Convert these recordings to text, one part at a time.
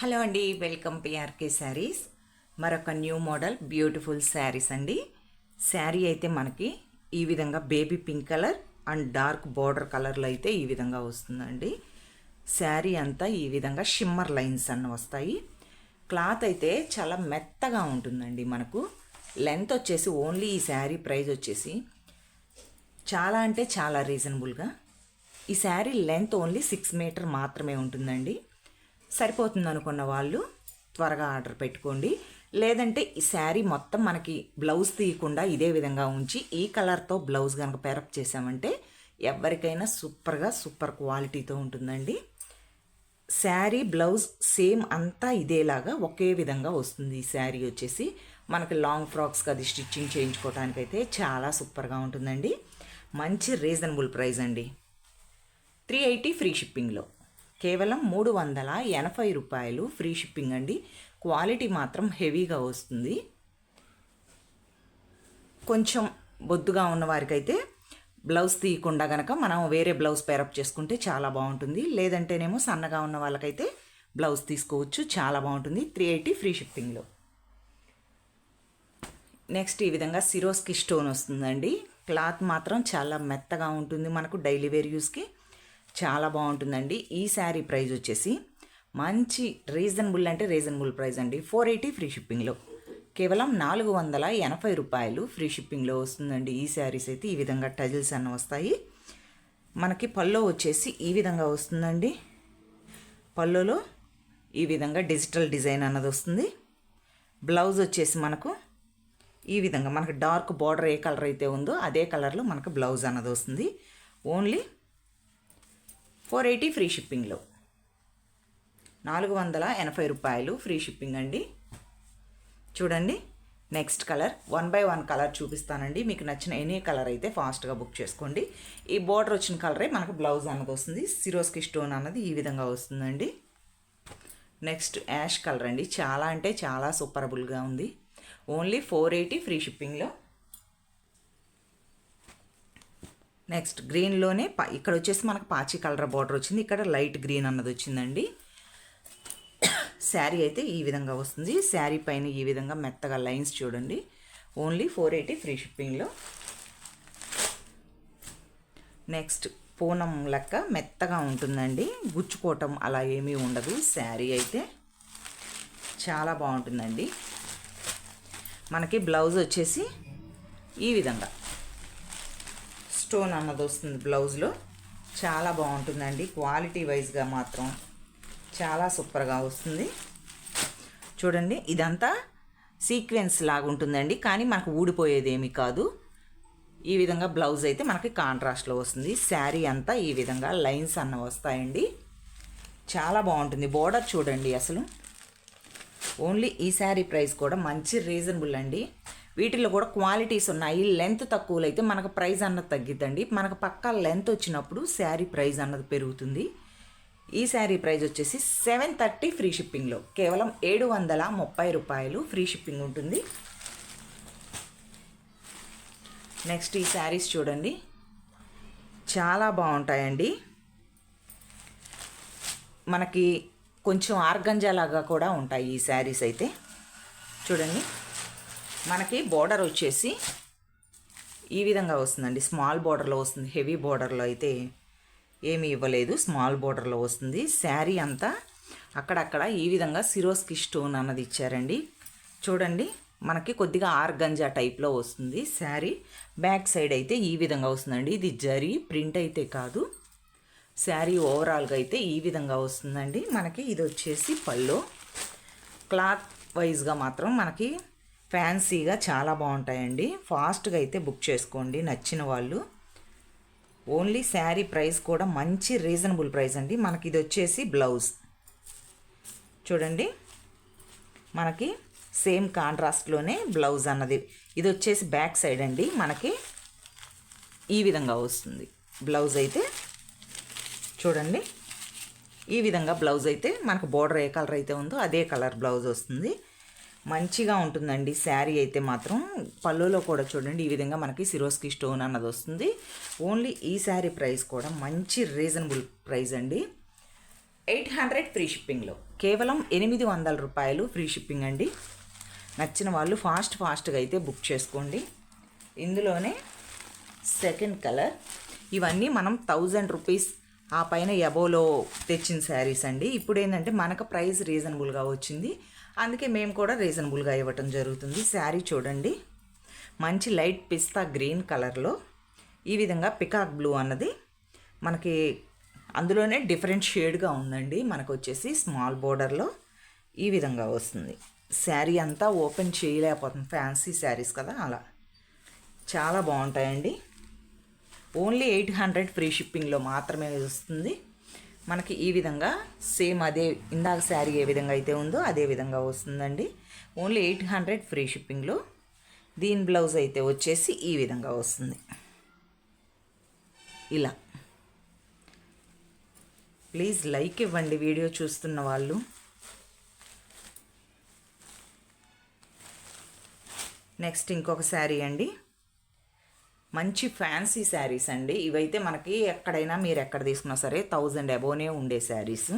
Hello అండి welcome PRK saris. మరొక new model beautiful saris అండి. శారీ అయితే మనకి ఈ విధంగా baby pink colour and dark border కలర్లో అయితే ఈ విధంగా వస్తుందండి. శారీ అంతా ఈ విధంగా షిమ్మర్ లైన్స్ అన్న వస్తాయి. క్లాత్ అయితే చాలా మెత్తగా ఉంటుందండి మనకు. లెంత్ వచ్చేసి ఓన్లీ ఈ శారీ ప్రైస్ వచ్చేసి చాలా అంటే చాలా రీజనబుల్గా. ఈ sari length only six metre మాత్రమే ఉంటుందండి. సరిపోతుంది అనుకున్న వాళ్ళు త్వరగా ఆర్డర్ పెట్టుకోండి. లేదంటే ఈ శారీ మొత్తం మనకి బ్లౌజ్ తీయకుండా ఇదే విధంగా ఉంచి ఈ కలర్తో బ్లౌజ్ కనుక పేరప్ చేసామంటే ఎవరికైనా సూపర్గా సూపర్ క్వాలిటీతో ఉంటుందండి. శారీ బ్లౌజ్ సేమ్ అంతా ఇదేలాగా ఒకే విధంగా వస్తుంది ఈ శారీ వచ్చేసి. మనకి లాంగ్ ఫ్రాక్స్కి అది స్టిచ్చింగ్ చేయించుకోవడానికైతే చాలా సూపర్గా ఉంటుందండి. మంచి రీజనబుల్ ప్రైస్ అండి. త్రీ ఎయిటీ ఫ్రీ షిప్పింగ్లో. కేవలం మూడు వందల ఎనభై రూపాయలు ఫ్రీ షిప్పింగ్ అండి. క్వాలిటీ మాత్రం హెవీగా వస్తుంది. కొంచెం బొద్దుగా ఉన్న వారికైతే బ్లౌజ్ తీయకుండా గనక మనం వేరే బ్లౌజ్ పేరప్ చేసుకుంటే చాలా బాగుంటుంది. లేదంటేనేమో సన్నగా ఉన్న వాళ్ళకైతే బ్లౌజ్ తీసుకోవచ్చు. చాలా బాగుంటుంది. త్రీ ఎయిటీ ఫ్రీ షిప్పింగ్లో నెక్స్ట్ ఈ విధంగా సిరోస్కి స్టోన్ వస్తుందండి. క్లాత్ మాత్రం చాలా మెత్తగా ఉంటుంది మనకు డైలీ వేర్ యూస్కి. చాలా బాగుంటుందండి. ఈ శారీ ప్రైస్ వచ్చేసి మంచి రీజనబుల్ అంటే రీజనబుల్ ప్రైస్ అండి. ఫోర్ ఎయిటీ ఫ్రీ షిప్పింగ్లో. కేవలం నాలుగు వందల ఎనభై రూపాయలు ఫ్రీ షిప్పింగ్లో వస్తుందండి. ఈ శారీస్ అయితే ఈ విధంగా టజిల్స్ అన్న వస్తాయి. మనకి పల్లో వచ్చేసి ఈ విధంగా వస్తుందండి. పళ్ళులో ఈ విధంగా డిజిటల్ డిజైన్ అన్నది వస్తుంది. బ్లౌజ్ వచ్చేసి మనకు ఈ విధంగా మనకు డార్క్ బార్డర్ ఏ కలర్ అయితే ఉందో అదే కలర్లో మనకు బ్లౌజ్ అన్నది వస్తుంది. ఓన్లీ ఫోర్ ఎయిటీ ఫ్రీ షిప్పింగ్లో. నాలుగు వందల ఎనభై రూపాయలు ఫ్రీ షిప్పింగ్ అండి. చూడండి next colour one by one colour చూపిస్తానండి. మీకు నచ్చిన ఎనీ కలర్ అయితే ఫాస్ట్గా బుక్ చేసుకోండి. ఈ బోర్డర్ వచ్చిన కలరే మనకు బ్లౌజ్ అన్నది వస్తుంది. సిరోస్కి స్టోన్ అన్నది ఈ విధంగా వస్తుందండి. నెక్స్ట్ యాష్ కలర్ అండి. చాలా అంటే చాలా సూపరబుల్గా ఉంది. ఓన్లీ ఫోర్ ఎయిటీ ఫ్రీ షిప్పింగ్లో. నెక్స్ట్ గ్రీన్లోనే ఇక్కడ వచ్చేసి మనకు పాచి కలర్ బార్డర్ వచ్చింది. ఇక్కడ లైట్ గ్రీన్ అన్నది వచ్చిందండి. శారీ అయితే ఈ విధంగా వస్తుంది. శారీ పైన ఈ విధంగా మెత్తగా లైన్స్ చూడండి. ఓన్లీ ఫోర్ ఎయిటీ ఫ్రీ షిప్పింగ్లో నెక్స్ట్ పూనం లెక్క మెత్తగా ఉంటుందండి. గుచ్చుకోవటం అలా ఏమీ ఉండదు. శారీ అయితే చాలా బాగుంటుందండి. మనకి బ్లౌజ్ వచ్చేసి ఈ విధంగా. స్టోన్ అన్నది వస్తుంది బ్లౌజ్లో. చాలా బాగుంటుందండి. క్వాలిటీ వైజ్గా మాత్రం చాలా సూపర్గా వస్తుంది. చూడండి ఇదంతా సీక్వెన్స్ లాగా ఉంటుందండి. కానీ మనకు ఊడిపోయేదేమీ కాదు. ఈ విధంగా బ్లౌజ్ అయితే మనకి కాంట్రాస్ట్లో వస్తుంది. శారీ అంతా ఈ విధంగా లైన్స్ అన్న వస్తాయండి. చాలా బాగుంటుంది. బోర్డర్ చూడండి అసలు. ఓన్లీ ఈ శారీ ప్రైస్ కూడా మంచి రీజనబుల్ అండి. వీటిలో కూడా క్వాలిటీస్ ఉన్నాయి. లెంత్ తక్కువలో అయితే మనకు ప్రైస్ అన్నది తగ్గిద్దండి. మనకు పక్కా లెంత్ వచ్చినప్పుడు శారీ ప్రైస్ అన్నది పెరుగుతుంది. ఈ శారీ ప్రైస్ వచ్చేసి సెవెన్ థర్టీ ఫ్రీ షిప్పింగ్లో కేవలం ఏడు వందల ముప్పై రూపాయలు ఫ్రీ షిప్పింగ్ ఉంటుంది. నెక్స్ట్ ఈ శారీస్ చూడండి. చాలా బాగుంటాయండి. మనకి కొంచెం ఆర్గంజా లాగా కూడా ఉంటాయి ఈ శారీస్ అయితే. చూడండి. మనకి బోర్డర్ వచ్చేసి ఈ విధంగా వస్తుందండి. స్మాల్ బోర్డర్లో వస్తుంది. హెవీ బోర్డర్లో అయితే ఏమీ ఇవ్వలేదు. స్మాల్ బోర్డర్లో వస్తుంది. శారీ అంతా అక్కడక్కడ ఈ విధంగా సిరోస్కి స్టోన్ అన్నది ఇచ్చారండి. చూడండి మనకి కొద్దిగా ఆర్గంజా టైప్లో వస్తుంది శారీ. బ్యాక్ సైడ్ అయితే ఈ విధంగా వస్తుందండి. ఇది జరీ ప్రింట్ అయితే కాదు. శారీ ఓవరాల్గా అయితే ఈ విధంగా వస్తుందండి. మనకి ఇది వచ్చేసి పళ్ళు. క్లాత్ వైజ్గా మాత్రం మనకి ఫ్యాన్సీగా చాలా బాగుంటాయండి. ఫాస్ట్గా అయితే బుక్ చేసుకోండి నచ్చిన వాళ్ళు. ఓన్లీ శారీ ప్రైస్ కూడా మంచి రీజనబుల్ ప్రైస్ అండి. మనకి ఇది వచ్చేసి బ్లౌజ్. చూడండి. మనకి సేమ్ కాంట్రాస్ట్లోనే బ్లౌజ్ అన్నది. ఇది వచ్చేసి బ్యాక్ సైడ్ అండి. మనకి ఈ విధంగా వస్తుంది. బ్లౌజ్ అయితే చూడండి. ఈ విధంగా బ్లౌజ్ అయితే మనకు బోర్డర్ ఏ కలర్ అయితే ఉందో అదే కలర్ బ్లౌజ్ వస్తుంది. మంచిగా ఉంటుందండి శారీ అయితే మాత్రం. పళ్ళులో కూడా చూడండి ఈ విధంగా మనకి సిరోస్కి స్టోన్ అన్నది వస్తుంది. ఓన్లీ ఈ శారీ ప్రైస్ కూడా మంచి రీజనబుల్ ప్రైస్ అండి. ఎయిట్ హండ్రెడ్ ఫ్రీ షిప్పింగ్లో. కేవలం ఎనిమిది వందల రూపాయలు ఫ్రీ షిప్పింగ్ అండి. నచ్చిన వాళ్ళు ఫాస్ట్ ఫాస్ట్గా అయితే బుక్ చేసుకోండి. ఇందులోనే సెకండ్ కలర్. ఇవన్నీ మనం థౌజండ్ రూపీస్ ఆ పైన ఎబోలో తెచ్చిన శారీస్ అండి. ఇప్పుడు ఏంటంటే మనకు ప్రైస్ రీజనబుల్గా వచ్చింది. అందుకే మేము కూడా రీజనబుల్గా ఇవ్వటం జరుగుతుంది. శారీ చూడండి. మంచి లైట్ పిస్తా గ్రీన్ కలర్లో. ఈ విధంగా పికాక్ బ్లూ అన్నది మనకి అందులోనే డిఫరెంట్ షేడ్గా ఉందండి. మనకు వచ్చేసి స్మాల్ బోర్డర్లో ఈ విధంగా వస్తుంది. శారీ అంతా ఓపెన్ చేయలేకపోతుంది ఫ్యాన్సీ శారీస్ కదా అలా. చాలా బాగుంటాయండి. ఓన్లీ ఎయిట్ హండ్రెడ్ ఫ్రీ షిప్పింగ్లో మాత్రమే వస్తుంది. మనకి ఈ విధంగా సేమ్ అదే ఇందాక శారీ ఏ విధంగా అయితే ఉందో అదే విధంగా వస్తుందండి. ఓన్లీ ఎయిట్ హండ్రెడ్ ఫ్రీ షిప్పింగ్లో దీని బ్లౌజ్ అయితే వచ్చేసి ఈ విధంగా వస్తుంది. ఇలా. ప్లీజ్ లైక్ ఇవ్వండి వీడియో చూస్తున్న వాళ్ళు. నెక్స్ట్ ఇంకొక శారీ అండి. మంచి ఫ్యాన్సీ శారీస్ అండి. ఇవైతే మనకి ఎక్కడైనా మీరు ఎక్కడ తీసుకున్నా సరే థౌజండ్ అబోనే ఉండే శారీస్.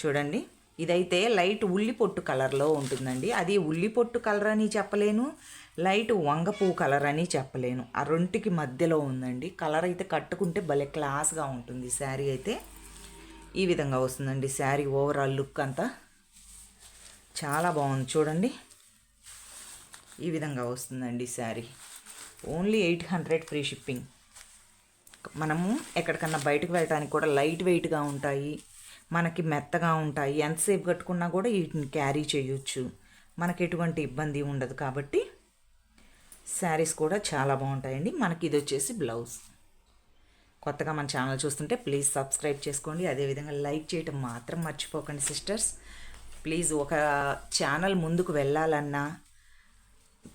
చూడండి. ఇదైతే లైట్ ఉల్లి పొట్టు కలర్లో ఉంటుందండి. అది ఉల్లి పొట్టు కలర్ అని చెప్పలేను. లైట్ వంగపూ కలర్ అని చెప్పలేను. ఆ రెంటికి మధ్యలో ఉందండి. కలర్ అయితే కట్టుకుంటే భలే క్లాస్గా ఉంటుంది శారీ అయితే. ఈ విధంగా వస్తుందండి శారీ ఓవరాల్ లుక్ అంతా. చాలా బాగుంది. చూడండి. ఈ విధంగా వస్తుందండి sari. Only eight hundred free shipping. మనము ఎక్కడికన్నా బయటకు వెళ్ళడానికి కూడా లైట్ వెయిట్గా ఉంటాయి మనకి మెత్తగా ఉంటాయి ఎంతసేపు కట్టుకున్నా కూడా వీటిని క్యారీ చేయొచ్చు. మనకి ఎటువంటి ఇబ్బంది ఉండదు కాబట్టి శారీస్ కూడా చాలా బాగుంటాయండి. మనకి ఇది వచ్చేసి బ్లౌజ్. కొత్తగా మన ఛానల్ చూస్తుంటే ప్లీజ్ సబ్స్క్రైబ్ చేసుకోండి. అదేవిధంగా లైక్ చేయటం మాత్రం మర్చిపోకండి సిస్టర్స్. ప్లీజ్ ఒక ఛానల్ ముందుకు వెళ్ళాలన్నా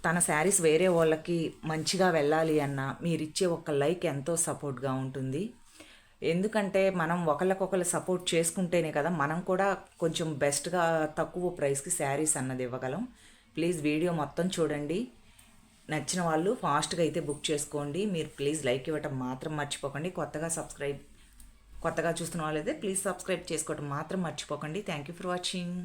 తన శారీస్ వేరే వాళ్ళకి మంచిగా వెళ్ళాలి అన్న మీరిచ్చే ఒక లైక్ ఎంతో సపోర్ట్గా ఉంటుంది. ఎందుకంటే మనం ఒకళ్ళకొకరు సపోర్ట్ చేసుకుంటేనే కదా మనం కూడా కొంచెం బెస్ట్గా తక్కువ ప్రైస్కి శారీస్ అన్నది ఇవ్వగలం. ప్లీజ్ వీడియో మొత్తం చూడండి. నచ్చిన వాళ్ళు ఫాస్ట్గా అయితే బుక్ చేసుకోండి. మీరు ప్లీజ్ లైక్ ఇవ్వటం మాత్రం మర్చిపోకండి. కొత్తగా సబ్స్క్రైబ్ కొత్తగా చూస్తున్న వాళ్ళైతే ప్లీజ్ సబ్స్క్రైబ్ చేసుకోవటం మాత్రం మర్చిపోకండి. Thank you for watching.